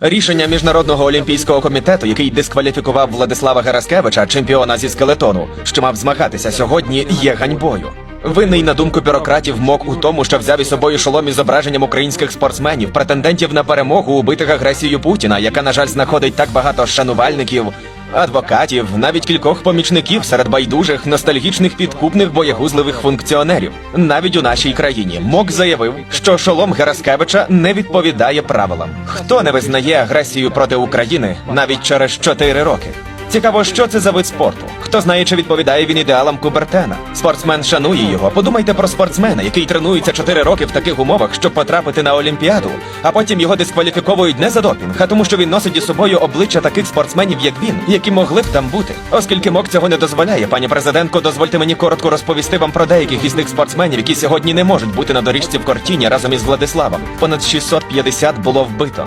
Рішення міжнародного олімпійського комітету, який дискваліфікував Владислава Гераскевича, чемпіона зі скелетону, що мав змагатися сьогодні, є ганьбою. Винний на думку бюрократів мок у тому, що взяв із собою шолом із зображенням українських спортсменів, претендентів на перемогу, убитих агресією Путіна, яка, на жаль, знаходить так багато шанувальників, адвокатів, навіть кількох помічників серед байдужих, ностальгічних підкупних боєгузливих функціонерів. Навіть у нашій країні мок заявив, що шолом Гераскевича не відповідає правилам. Хто не визнає агресію проти України навіть через 4 роки? Цікаво, що це за вид спорту. Хто знає, чи відповідає він ідеалам Кубертена. Спортсмен шанує його. Подумайте про спортсмена, який тренується 4 роки в таких умовах, щоб потрапити на Олімпіаду, а потім його дискваліфіковують не за допінг, а тому, що він носить із собою обличчя таких спортсменів, як він, які могли б там бути. Оскільки МОК цього не дозволяє, пані президентко, дозвольте мені коротко розповісти вам про деяких із тих спортсменів, які сьогодні не можуть бути на доріжці в Кортіні разом із Владиславом. Понад 650 було вбито.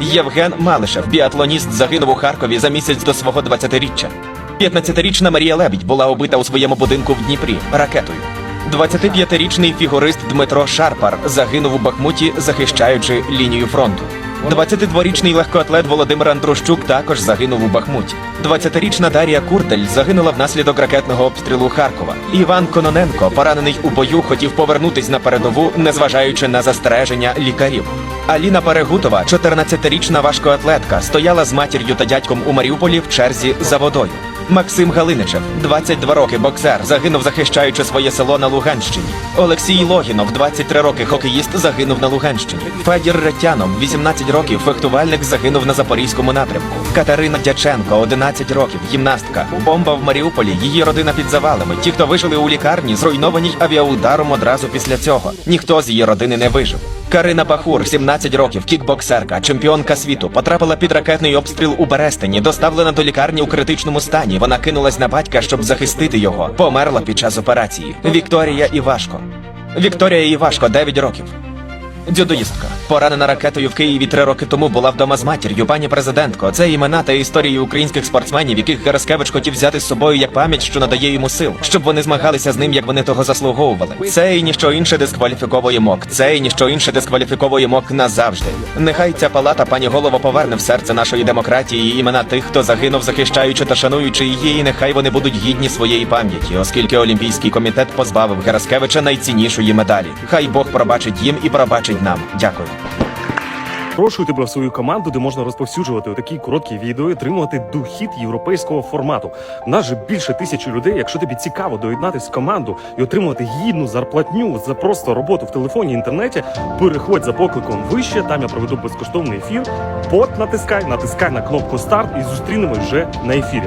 Євген Малишев, біатлоніст, загинув у Харкові за місяць до свого 20-річчя. 15-річна Марія Лебідь була убита у своєму будинку в Дніпрі ракетою. 25-річний фігурист Дмитро Шарпар загинув у Бахмуті, захищаючи лінію фронту. 22-річний легкоатлет Володимир Андрущук також загинув у Бахмуті. 20-річна Дар'я Куртель загинула внаслідок ракетного обстрілу Харкова. Іван Кононенко, поранений у бою, хотів повернутись на передову, незважаючи на застереження лікарів. Аліна Перегутова, 14-річна важкоатлетка, стояла з матір'ю та дядьком у Маріуполі в черзі за водою. Максим Галиничев, 22 роки, боксер, загинув, захищаючи своє село на Луганщині. Олексій Логінов, 23 роки, хокеїст, загинув на Луганщині. Федір Ретянов, 18 років, фехтувальник, загинув на запорізькому напрямку. Катерина Дяченко, 11 років, гімнастка. Бомба в Маріуполі, її родина під завалами. Ті, хто вижили у лікарні, зруйнованій авіаударом одразу після цього. Ніхто з її родини не вижив. Карина Бахур, 17 років, кікбоксерка, чемпіонка світу, потрапила під ракетний обстріл у Берестині, доставлена до лікарні у критичному стані. Вона кинулась на батька, щоб захистити його. Померла під час операції. Вікторія Івашко. Вікторія Івашко, 9 років. Дзюдоїстка, поранена ракетою в Києві три роки тому, була вдома з матір'ю. Пані президентко, це імена та історії українських спортсменів, яких Гераскевич хотів взяти з собою як пам'ять, що надає йому сил, щоб вони змагалися з ним, як вони того заслуговували. Це і ніщо інше дискваліфіковує МОК. Це і ніщо інше дискваліфіковує МОК назавжди. Нехай ця палата, пані голово, поверне в серце нашої демократії імена тих, хто загинув, захищаючи та шануючи її, і нехай вони будуть гідні своєї пам'яті, оскільки Олімпійський комітет позбавив Гераскевича найціннішої медалі. Хай Бог пробачить їм і пробачить нам. Дякую. Запрошую тебе в свою команду, де можна розповсюджувати такі короткі відео і отримувати духіт європейського формату. У нас же більше тисячі людей. Якщо тобі цікаво доєднатися в команду і отримувати гідну зарплатню за просто роботу в телефоні інтернеті, переходь за покликом вище. Там я проведу безкоштовний ефір. Бот натискай, натискай на кнопку старт і зустрінемось вже на ефірі.